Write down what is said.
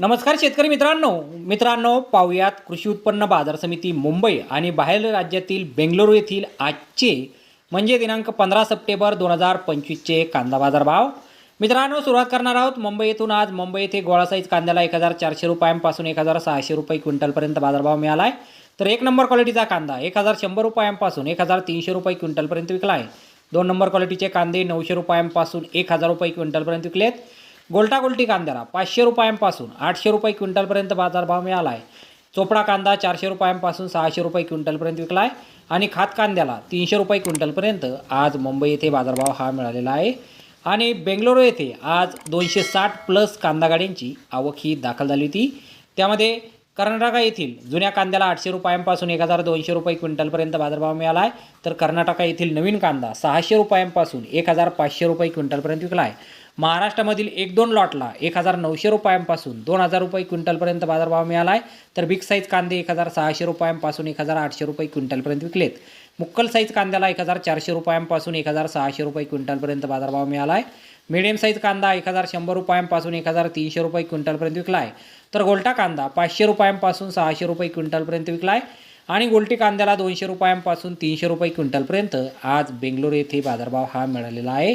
नमस्कार शेतकरी मित्रांनो. मित्रांनो पाहुयात कृषी उत्पन्न बाजार समिती मुंबई आणि बाहेर राज्यातील बेंगलुरू येथील आजचे म्हणजे दिनांक पंधरा सप्टेंबर दोन हजार पंचवीसचे कांदा बाजार भाव मित्रांनो सुरुवात करणार आहोत मुंबई येथून आज. मुंबई येथे गोळा साईज कांद्याला एक हजार चारशे रुपयांपासून एक हजार सहाशे रुपये क्विंटलपर्यंत बाजारभाव मिळाला आहे तर एक नंबर क्वालिटीचा कांदा एक हजार शंभर रुपयांपासून एक हजार तीनशे रुपये क्विंटलपर्यंत विकला आहे. दोन नंबर क्वालिटीचे कांदे नऊशे रुपयांपासून एक हजार रुपये क्विंटलपर्यंत विकलेत. गोल्टा गोल्टी कांद्याला पाचशे रुपयांपासून आठशे रुपये क्विंटलपर्यंत बाजारभाव मिळाला आहे चोपडा कांदा चारशे रुपयांपासून सहाशे रुपये क्विंटलपर्यंत विकला आहे आणि खात कांद्याला तीनशे रुपये क्विंटलपर्यंत आज मुंबई येथे बाजारभाव हा मिळालेला आहे. आणि बेंगलोरू येथे आज दोनशे साठ प्लस कांदा गाड्यांची आवक ही दाखल झाली होती. त्यामध्ये कर्नाटका येथील जुन्या कांद्याला आठशे रुपयांपासून एक हजार दोनशे रुपये क्विंटलपर्यंत बाजारभाव मिळाला आहे तर कर्नाटका येथील नवीन कांदा सहाशे रुपयांपासून एक हजार पाचशे रुपये क्विंटलपर्यंत विकला आहे महाराष्ट्रामधील एक दोन लॉटला एक हजार नऊशे रुपयांपासून दोन हजार रुपये क्विंटलपर्यंत बाजारभाव मिळाला आहे तर बिग साईज कांदे एक हजार सहाशे रुपयांपासून एक हजार आठशे रुपये क्विंटलपर्यंत विकलेत. मुक्कल साईज कांद्याला एक हजार चारशे रुपयांपासून एक हजार सहाशे रुपये क्विंटलपर्यंत बाजारभाव मिळाला आहे मिडियम साईज कांदा एक हजार शंभर रुपयांपासून एक हजार तीनशे रुपये क्विंटलपर्यंत विकला आहे तर गोल्टा कांदा पाचशे रुपयांपासून सहाशे रुपये क्विंटलपर्यंत विकला आहे आणि गोल्टी कांद्याला दोनशे रुपयांपासून तीनशे रुपये क्विंटलपर्यंत आज बेंगलोर येथे बाजारभाव हा मिळालेला आहे.